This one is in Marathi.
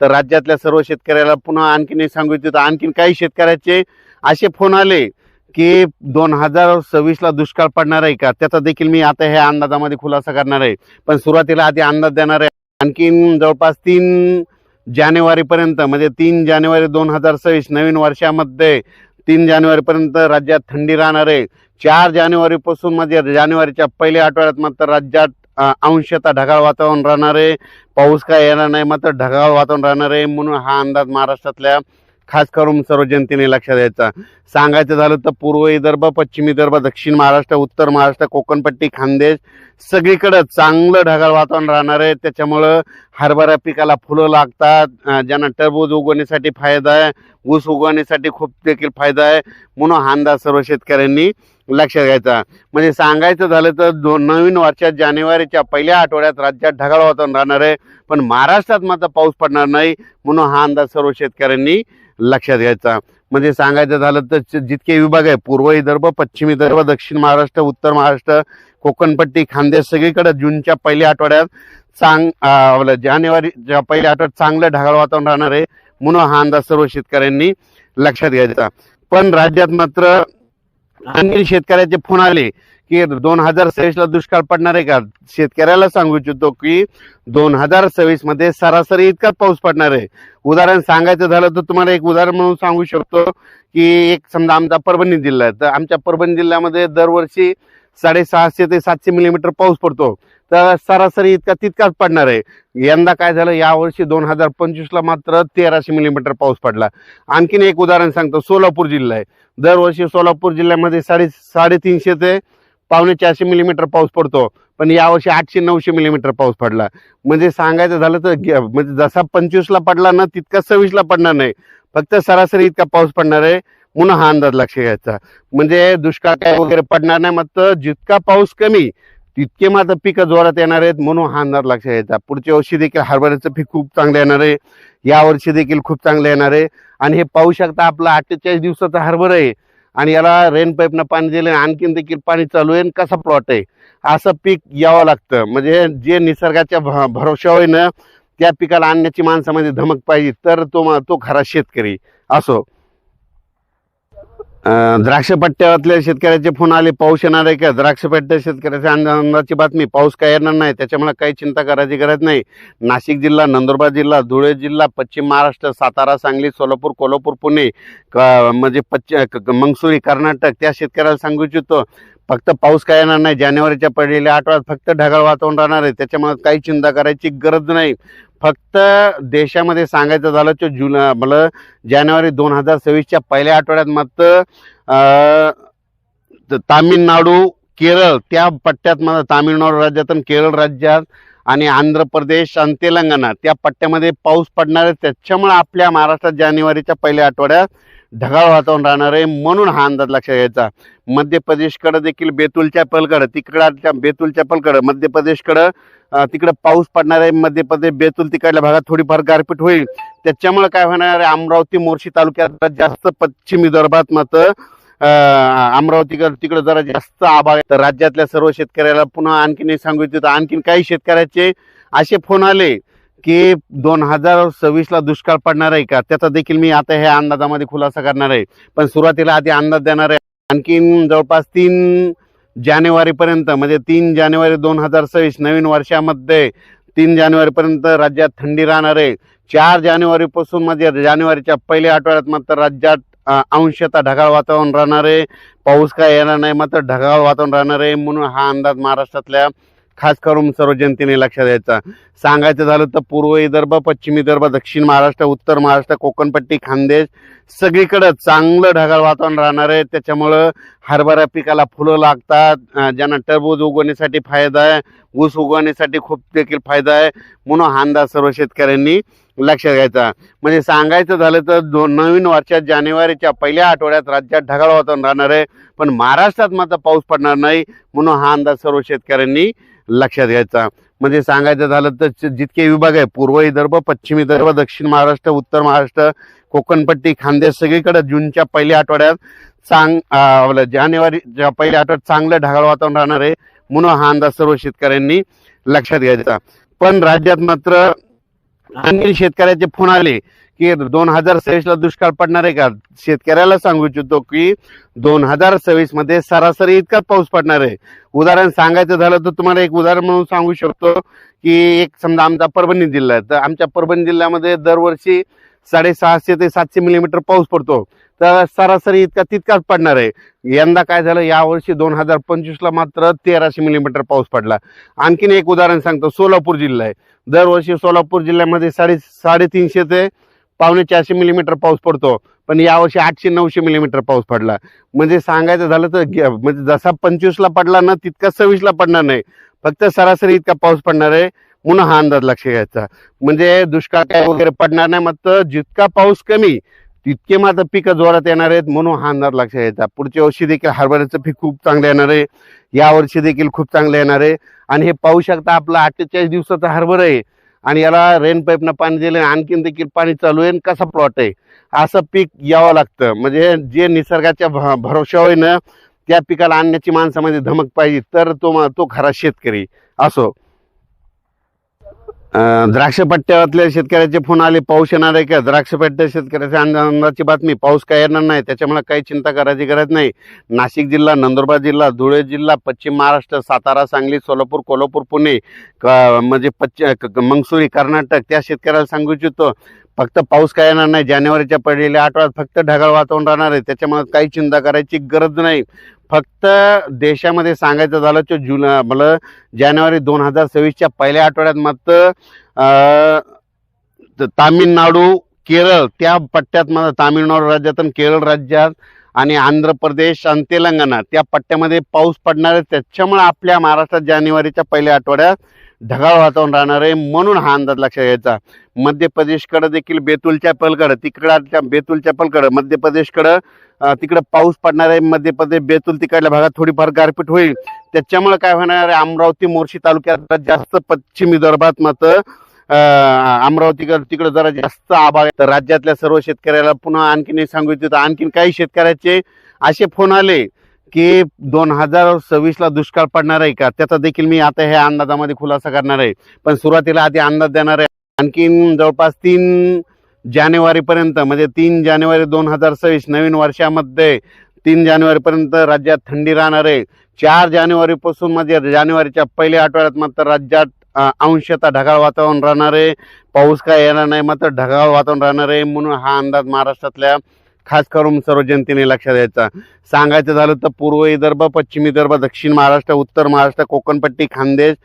तर राज्यातल्या सर्व शेतकऱ्याला पुन्हा आणखीन एक सांगू इच्छितो. आणखीन काही शेतकऱ्याचे असे फोन आले की दोन हजार सव्वीसला दुष्काळ पडणार आहे का? त्याचा देखील मी आता ह्या अंदाजामध्ये खुलासा करणार आहे. पण सुरुवातीला आधी अंदाज देणार आहे. आणखीन जवळपास तीन जानेवारीपर्यंत म्हणजे तीन जानेवारी दोन हजार सव्वीस नवीन वर्षामध्ये तीन जानेवारीपर्यंत राज्यात थंडी राहणार आहे. चार जानेवारीपासून म्हणजे जानेवारीच्या पहिल्या आठवड्यात मात्र राज्यात अंशतः ढगाळ वातावरण राहणार आहे. पाऊस काय येणार नाही मात्र ढगाळ वातावरण राहणार आहे. म्हणून हा अंदाज महाराष्ट्रातल्या खास करून सर्व जनतेने लक्षात द्यायचा सांगायचं झालं तर पूर्व विदर्भ पश्चिम विदर्भ दक्षिण महाराष्ट्र उत्तर महाराष्ट्र कोकणपट्टी खानदेश सगळीकडं चांगलं ढगाळ वातावरण राहणार आहे. त्याच्यामुळं हरभरा पिकाला फुलं लागतात. ज्यांना टरबूज उगवण्यासाठी फायदा आहे ऊस उगवण्यासाठी खूप देखील फायदा आहे म्हणून हा अंदाज सर्व शेतकऱ्यांनी लक्षात घ्यायचा. म्हणजे सांगायचं झालं तर दोन नवीन वर्षात जानेवारीच्या पहिल्या आठवड्यात राज्यात ढगाळ वातावरण राहणार आहे. पण महाराष्ट्रात मात्र पाऊस पडणार नाही म्हणून हा अंदाज सर्व शेतकऱ्यांनी लक्षात घ्यायचा. म्हणजे सांगायचं झालं तर जितके विभाग आहे पूर्व विदर्भ पश्चिम विदर्भ दक्षिण महाराष्ट्र उत्तर महाराष्ट्र कोकणपट्टी खानदेश सगळीकडे जूनच्या पहिल्या आठवड्यात चांग जानेवारी जानेवारीच्या पहिल्या आठवड्यात चांगलं ढगाळ वातावरण राहणार आहे. म्हणून हा अंदाज सर्व शेतकऱ्यांनी लक्षात घ्यायचा. पण राज्यात मात्र आणखी शेतकऱ्याचे फोन आले. की दोन हजार सव्वीस ला दुष्काळ पडणार आहे का? शेतकऱ्याला सांगू इच्छितो की दोन हजार सव्वीसमध्ये सरासरी इतकाच पाऊस पडणार आहे. उदाहरण सांगायचं झालं तर तुम्हाला एक उदाहरण म्हणून सांगू शकतो की एक समजा आमचा परभणी जिल्हा आहे. तर आमच्या परभणी जिल्ह्यामध्ये दरवर्षी साडेसहाशे ते सातशे मिलीमीटर पाऊस पडतो. तर सरासरी इतका तितकाच पडणार आहे. यंदा काय झालं यावर्षी दोन हजार पंचवीसला मात्र तेराशे मिलीमीटर पाऊस पडला. आणखीन एक उदाहरण सांगतो सोलापूर जिल्हा आहे. दरवर्षी सोलापूर जिल्ह्यामध्ये साडे साडेतीनशे ते पावणे चारशे मिलीमीटर पाऊस पडतो. पण यावर्षी आठशे नऊशे मिलीमीटर पाऊस पडला. म्हणजे सांगायचं झालं तर म्हणजे जसा पंचवीसला पडला ना तितका सव्वीसला पडणार नाही. फक्त सरासरी इतका पाऊस पडणार आहे म्हणून हा अंदाज लक्ष घ्यायचा. म्हणजे दुष्काळ काय वगैरे पडणार नाही मात्र जितका पाऊस कमी तितके मात्र पिकं जोरात येणार आहेत म्हणून हा अंदाज लक्ष घ्यायचा. पुढच्या वर्षी देखील हरभऱ्याचं पीक खूप चांगलं येणार आहे. या वर्षी देखील खूप चांगलं येणार आहे. आणि हे पाहू शकता आपलं अठ्ठेचाळीस दिवसाचा हरभरा आहे. आणि याला रेन पाईपनं पाणी दिलं आणखीन देखील पाणी चालू आहे आणि कसा प्लॉट आहे? असं पीक यावं लागतं. म्हणजे जे निसर्गाच्या भ- भरोशावर ना त्या पिकाला आणण्याची माणसामध्ये धमक पाहिजे तर तो तो खरा शेतकरी. असो. द्राक्ष पट्ट्यातल्या शेतकऱ्याचे फोन आले पाऊस येणार आहे का? द्राक्ष पट्ट्या शेतकऱ्याच्या अंदा- बातमी पाऊस काय येणार नाही त्याच्यामुळे काही चिंता करायची गरज नाही. नाशिक जिल्हा नंदुरबार जिल्हा धुळे जिल्हा पश्चिम महाराष्ट्र सातारा सांगली सोलापूर कोल्हापूर पुणे क- म्हणजे पश्चिम मंगसुरी कर्नाटक त्या शेतकऱ्याला सांगू इच्छितो फक्त पाऊस काय येणार नाही जानेवारीच्या पहिल्या आठवड्यात फक्त ढगाळ वातावरण राहणार आहे त्याच्यामुळे काही चिंता करायची गरज नाही. फक्त देशामध्ये सांगायचं झालं तर जुन मला जानेवारी दोन हजार सव्वीसच्या पहिल्या आठवड्यात मात्र तामिळनाडू केरळ त्या पट्ट्यात मला तामिळनाडू राज्यात आणि केरळ राज्यात आणि आंध्र प्रदेश आणि तेलंगणा त्या पट्ट्यामध्ये पाऊस पडणार आहे. त्याच्यामुळे आपल्या महाराष्ट्रात जानेवारीच्या पहिल्या आठवड्यात ढगाळ वातावरण राहणार आहे म्हणून हा अंदाज लक्षात घ्यायचा. मध्य प्रदेशकडं देखील बेतुलच्या पलकडं तिकडच्या बेतुलच्या पलकडं मध्य प्रदेशकडं तिकडं पाऊस पडणार आहे. मध्य प्रदेश बेतुल तिकडल्या भागात थोडीफार गारपीट होईल. त्याच्यामुळे काय होणार आहे? अमरावती मोर्शी तालुक्यात जास्त पश्चिम विदर्भात मात्र अं, अमरावती तिकडे जरा जास्त आभाळ आहे. तर राज्यातल्या सर्व शेतकऱ्याला पुन्हा आणखीन एक सांगू इच्छितो. आणखीन काही शेतकऱ्याचे असे फोन आले की दोन हजार सव्वीसला दुष्काळ पडणार आहे का? त्याचा देखील मी आता ह्या अंदाजामध्ये खुलासा करणार आहे. पण सुरुवातीला आधी अंदाज देणार आहे. आणखीन जवळपास तीन जानेवारीपर्यंत म्हणजे तीन जानेवारी दोन हजार सव्वीस नवीन वर्षामध्ये तीन जानेवारीपर्यंत राज्यात थंडी राहणार आहे. चार जानेवारीपासून म्हणजे जानेवारीच्या पहिल्या आठवड्यात मात्र राज्यात अंशतः ढगाळ वातावरण राहणार आहे. पाऊस काय येणार नाही मात्र ढगाळ वातावरण राहणार आहे. म्हणून हा अंदाज महाराष्ट्रातल्या खास करून सर्व जनतेने लक्षात द्यायचा सांगायचं झालं तर पूर्व विदर्भ पश्चिम विदर्भ दक्षिण महाराष्ट्र उत्तर महाराष्ट्र कोकणपट्टी खानदेश सगळीकडं चांगलं ढगाळ वातावरण राहणार आहे. त्याच्यामुळं हरभरा पिकाला फुलं लागतात. ज्यांना टरबूज उगवण्यासाठी फायदा आहे ऊस उगवण्यासाठी खूप देखील फायदा आहे. म्हणून हा अंदाज सर्व शेतकऱ्यांनी लक्षात घ्यायचा. म्हणजे सांगायचं झालं तर दोन नवीन वर्षात जानेवारीच्या पहिल्या आठवड्यात राज्यात ढगाळ वातावरण राहणार आहे. पण महाराष्ट्रात मात्र पाऊस पडणार नाही. म्हणून हा अंदाज सर्व शेतकऱ्यांनी लक्षात घ्यायचा. म्हणजे सांगायचं झालं तर जितके विभाग आहे पूर्व विदर्भ पश्चिम विदर्भ दक्षिण महाराष्ट्र उत्तर महाराष्ट्र कोकणपट्टी खानदेश सगळीकडे जूनच्या पहिल्या आठवड्यात चांग आपलं जानेवारीच्या पहिल्या आठवड्यात चांगलं ढगाळ वातावरण राहणार आहे म्हणून हा अंदाज सर्व शेतकऱ्यांनी लक्षात घ्यायचा. पण राज्यात मात्र अनिल शेतकऱ्याचे फोन आले की दोन हजार सव्वीस ला दुष्काळ पडणार आहे का? शेतकऱ्याला सांगू इच्छितो की दोन हजार सव्वीसमध्ये सरासरी इतकाच पाऊस पडणार आहे. उदाहरण सांगायचं झालं तर तुम्हाला एक उदाहरण म्हणून सांगू शकतो की एक समजा आमचा परभणी जिल्हा आहे. तर आमच्या परभणी जिल्ह्यामध्ये दरवर्षी साडेसहाशे ते सातशे मिलीमीटर पाऊस पडतो. तर सरासरी इतका तितकाच पडणार आहे. यंदा काय झालं यावर्षी दोन हजार पंचवीसला मात्र तेराशे मिलीमीटर पाऊस पडला. आणखीन एक उदाहरण सांगतो सोलापूर जिल्हा आहे. दरवर्षी सोलापूर जिल्ह्यामध्ये साडे साडेतीनशे ते पावणे चारशे मिलीमीटर पाऊस पडतो. पण यावर्षी आठशे नऊशे मिलीमीटर पाऊस पडला. म्हणजे सांगायचं झालं तर म्हणजे जसा पंचवीसला पडला ना तितका सव्वीसला पडणार नाही. फक्त सरासरी इतका पाऊस पडणार आहे. म्हणून हा अंदाज लक्ष घ्यायचा. म्हणजे दुष्काळ काय वगैरे पडणार नाही मात्र जितका पाऊस कमी तितके मात्र पिकं जोरात येणार आहेत म्हणून हा अंदाज लक्ष घ्यायचा. पुढच्या वर्षी देखील हरभऱ्याचं पीक खूप चांगलं येणार आहे. या वर्षी देखील खूप चांगलं येणार आहे. आणि हे पाहू शकता आपलं अठ्ठेचाळीस दिवसाचा हरभरा आहे. आणि याला रेन पाईपनं पाणी दिलं आणखीन देखील पाणी चालू आहे आणि कसा प्लॉट आहे? असं पीक यावं लागतं. म्हणजे जे निसर्गाच्या भ- भरोशावर ना त्या पिकाला आणण्याची माणसामध्ये धमक पाहिजे तर तो तो खरा शेतकरी. असो. द्राक्ष पट्ट्यातल्या शेतकऱ्याचे फोन आले पाऊस येणार आहे का? द्राक्ष पट्ट्या शेतकऱ्याच्या अंदा- बातमी पाऊस काय येणार नाही त्याच्यामुळे काही चिंता करायची गरज नाही. नाशिक जिल्हा नंदुरबार जिल्हा धुळे जिल्हा पश्चिम महाराष्ट्र सातारा सांगली सोलापूर कोल्हापूर पुणे क- म्हणजे पश्चिम क- मंगसुरी कर्नाटक त्या शेतकऱ्याला सांगू इच्छितो. फक्त पाऊस काय येणार नाही जानेवारीच्या पहिल्या आठवड्यात फक्त ढगाळ वातावरण राहणार आहे त्याच्यामुळे काही चिंता करायची गरज नाही. फक्त देशामध्ये सांगायचं झालं तर जुन मला जानेवारी दोन हजार सव्वीसच्या पहिल्या आठवड्यात मात्र तामिळनाडू केरळ त्या पट्ट्यात मला तामिळनाडू राज्यातून केरळ राज्यात आणि आंध्र प्रदेश आणि तेलंगणा त्या पट्ट्यामध्ये पाऊस पडणार आहे. त्याच्यामुळे आपल्या महाराष्ट्रात जानेवारीच्या पहिल्या आठवड्यात ढगाळ वातावरण राहणार आहे म्हणून हा अंदाज लक्षात घ्यायचा. मध्य प्रदेशकडं देखील बेतुलच्या पलकडं तिकडच्या बेतुलच्या पलकडं मध्य प्रदेशकडं तिकडं पाऊस पडणार आहे. मध्य प्रदेश बेतुल तिकडल्या भागात थोडीफार गारपीट होईल. त्याच्यामुळे काय होणार आहे? अमरावती मोर्शी तालुक्यात जास्त पश्चिम विदर्भात मात्र अमरावती तिकडं जरा जास्त आभाळ तर राज्यातल्या सर्व शेतकऱ्याला पुन्हा आणखीन एक सांगू इच्छित. आणखीन काही शेतकऱ्याचे असे फोन आले की दोन हजार सव्वीसला दुष्काळ पडणार आहे का? त्याचा देखील मी आता ह्या अंदाजामध्ये खुलासा करणार आहे. पण सुरुवातीला आधी अंदाज देणार आहे. आणखीन जवळपास तीन जानेवारीपर्यंत म्हणजे तीन जानेवारी दोन हजार सव्वीस नवीन वर्षामध्ये तीन जानेवारीपर्यंत राज्यात थंडी राहणार आहे. चार जानेवारीपासून म्हणजे जानेवारीच्या पहिल्या आठवड्यात मात्र राज्यात अंशतः ढगाळ वातावरण राहणार आहे. पाऊस काय येणार नाही मात्र ढगाळ वातावरण राहणार आहे. म्हणून हा अंदाज महाराष्ट्रातल्या खास करून सर्व जनतेने लक्षात द्यायचा सांगायचं झालं तर पूर्व विदर्भ पश्चिम विदर्भ दक्षिण महाराष्ट्र उत्तर महाराष्ट्र कोकणपट्टी खानदेश